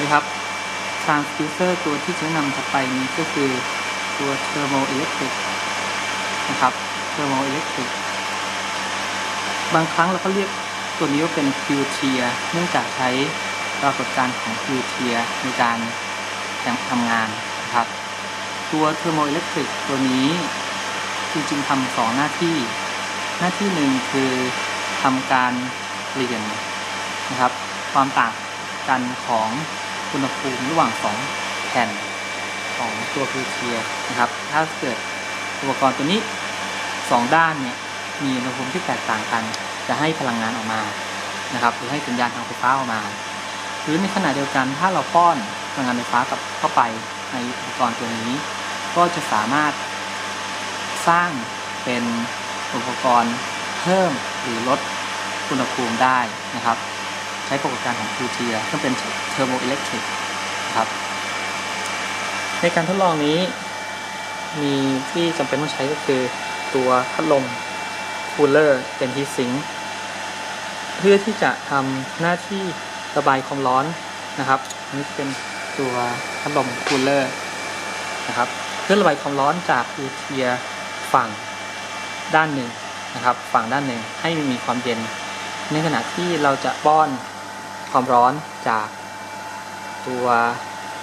นะครับ transducer ตัวที่จะนำถัดไปนี้ก็คือตัว thermoelectric นะครับ thermoelectric บางครั้งเราก็เรียกตัวนี้ว่าเป็น Peltier เนื่องจากใช้ปรากฏการณ์ของ Peltier ในการทำงานนะครับ ตัว thermoelectric ตัวนี้จริงๆทำสองหน้าที่ หน้าที่หนึ่งคือทำการเปลี่ยนนะครับ ความต่างกันของ อุณหภูมิระหว่างสองแผ่นของตัวพิวเทียนะครับ ถ้าเกิดอุปกรณ์ตัวนี้สองด้านเนี่ยมีอุณหภูมิที่แตกต่างกัน จะให้พลังงานออกมานะครับหรือให้สัญญาณทางไฟฟ้าออกมา หรือในขณะเดียวกันถ้าเราป้อนพลังงานไฟฟ้ากับเข้าไปในอุปกรณ์ตัวนี้ ก็จะสามารถสร้างเป็นอุปกรณ์เพิ่มหรือลดอุณหภูมิได้นะครับ ใช้ปรากฏการณ์ของฟิวเทียซึ่งเป็นเทอร์โมอิเล็กทริกนะครับ ในการทดลองนี้ มีที่จำเป็นต้องใช้ก็คือตัวพัดลมคูลเลอร์เป็นฮีทซิงเพื่อที่จะทำหน้าที่ระบายความร้อนนะครับนนี้เป็นตัวพัดลมคูลเลอร์นะครับ เพื่อระบายความร้อนจากฟิวเทียฝั่งด้านหนึ่งนะครับ ฝั่งด้านหนึ่งให้มีความเย็น ในขณะที่เราจะป้อน ความร้อนจากตัว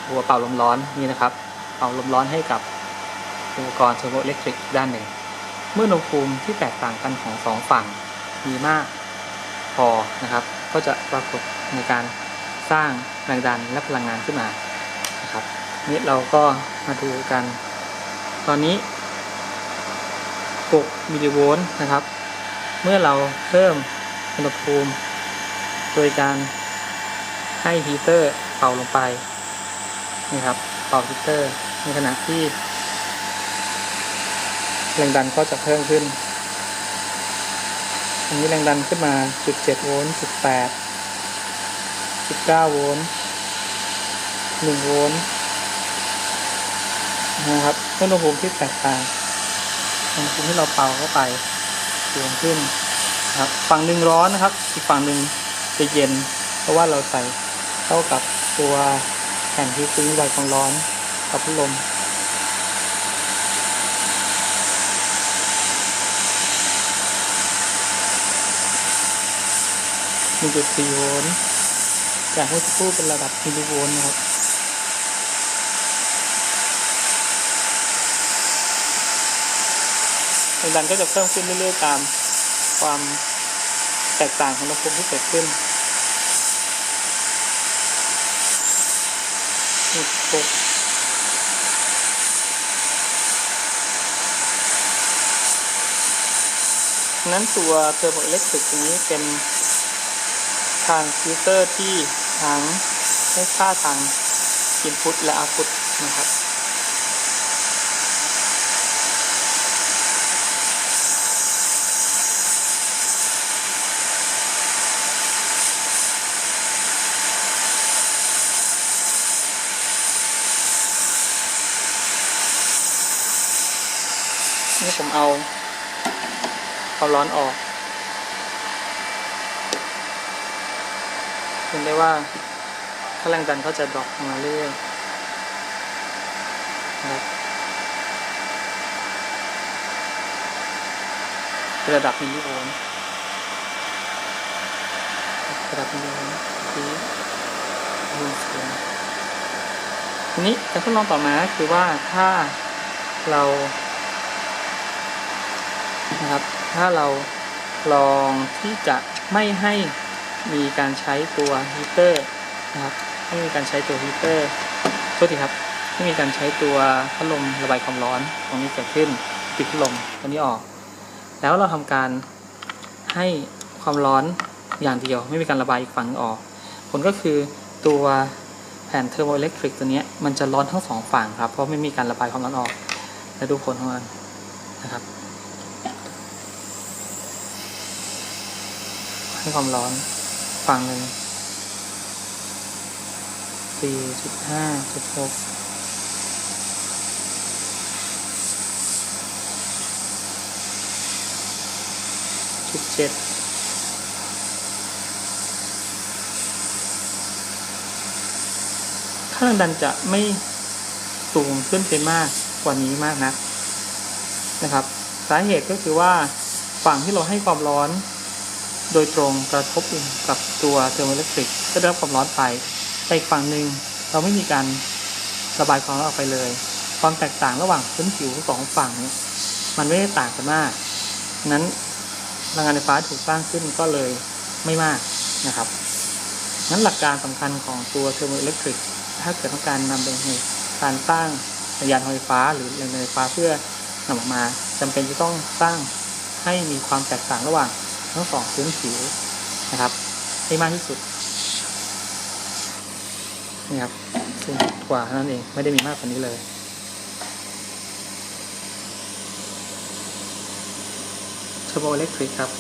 ตัวเป่าลมร้อนนี่นะครับ เป่าลมร้อนให้กับอุปกรณ์เทอร์โมอิเล็กทริกด้านหนึ่ง เมื่ออุณหภูมิที่แตกต่างกันของสองฝั่งมีมากพอนะครับ ก็จะปรากฏในการสร้างแรงดันและพลังงานขึ้นมานะครับนี่เราก็มาดูกัน ตอนนี้ 6 มิลลิโวลต์นะครับ เมื่อเราเพิ่มอุณหภูมิ โดยการ ให้ฮีเตอร์เป่าลงไปนี่ครับเป่าฮีเตอร์ในขณะที่แรงดันก็จะเพิ่มขึ้นอันนี้แรงดันขึ้นมาจุดเจ็ดโวลต์จุดแปดจุดเก้าโวลต์หนึ่งโวลต์นะครับอุณหภูมิที่แตกต่างอุณหภูมิที่เราเป่าเข้าไปสูงขึ้นครับ ฝั่งหนึ่งร้อนนะครับ อีกฝั่งหนึ่งจะเย็น เพราะว่าเราใส่ เข้ากับตัวแผ่นที่ซึ้งไวความร้อนกับพัดลม1.4โวลต์จากเมื่อสักครู่เป็นระดับมิลลิโวลต์นะครับแรงดันก็จะเพิ่มขึ้นเรื่อยๆตามความแตกต่างของอุณหภูมิที่เกิดขึ้น หกนั้นตัวเทอร์โบเล็กทริกตัวนี้เป็นทางฟิลเตอร์ที่ทั้งให้ค่าทางอินพุตและเอาพุตนะครับ นี่ผมเอาควาร้อนออกเห็นได้ว่าค่าแรงดันเขาจะดรอปลงมาเรื่อยๆนะครับระดับมิลลิโวลต์ระดับมิลลิโวลต์คือโวลต์สูงทีนี้การทดลองต่อมาคือว่าถ้าเรา นะครับ ถ้าเราลองที่จะไม่ให้มีการใช้ตัวฮีเตอร์นะครับไม่มีการใช้ตัวฮีเตอร์โทษทีครับไม่มีการใช้ตัวพัดลมระบายความร้อนตรงนี้เกิดขึ้นปิดพัดลมตัวนี้ออก แล้วเราทำการให้ความร้อนอย่างเดียว ไม่มีการระบายอีกฝั่งออก ผลก็คือตัวแผ่นเทอร์โมอิเล็กทริกตัวนี้มันจะร้อนทั้งสองฝั่งครับ เพราะไม่มีการระบายความร้อนออก และดูผลของมันนะครับ ให้ความร้อนฝั่งหนึ่งสี่จุดห้าจุดหกจุดเจ็ดาแรงดันจะไม่สูงขึ้นไปมากกว่านี้มากนักนะครับ สาเหตุก็คือว่าฝั่งที่เราให้ความร้อน โดยตรงกระทบกับตัวเทอร์โมอิเล็กทริกก็ได้รับความร้อนไปแต่อีกฝั่งหนึ่งเราไม่มีการระบายความร้อนออกไปเลย ความแตกต่างระหว่างพื้นผิวสองฝั่งเนี่ยมันไม่ได้ต่างกันมากนั้นพลังงานไฟฟ้าถูกสร้างขึ้นก็เลยไม่มากนะครับนั้นหลักการสำคัญของตัวเทอร์โมอิเล็กทริกถ้าเกิดต้องการนำไปในการสร้างยานไฟฟ้าหรือแรงไฟฟ้าเพื่อนำออกมาจำเป็นจะต้องสร้างให้มีความแตกต่างระหว่าง ทั้งสองพื้นผิวนะครับให้มากที่สุดนี่ครับสูงกว่าเท่านั้นเองไม่ได้มีมากกว่านี้เลยเทอร์โบอิเล็กทริกครับ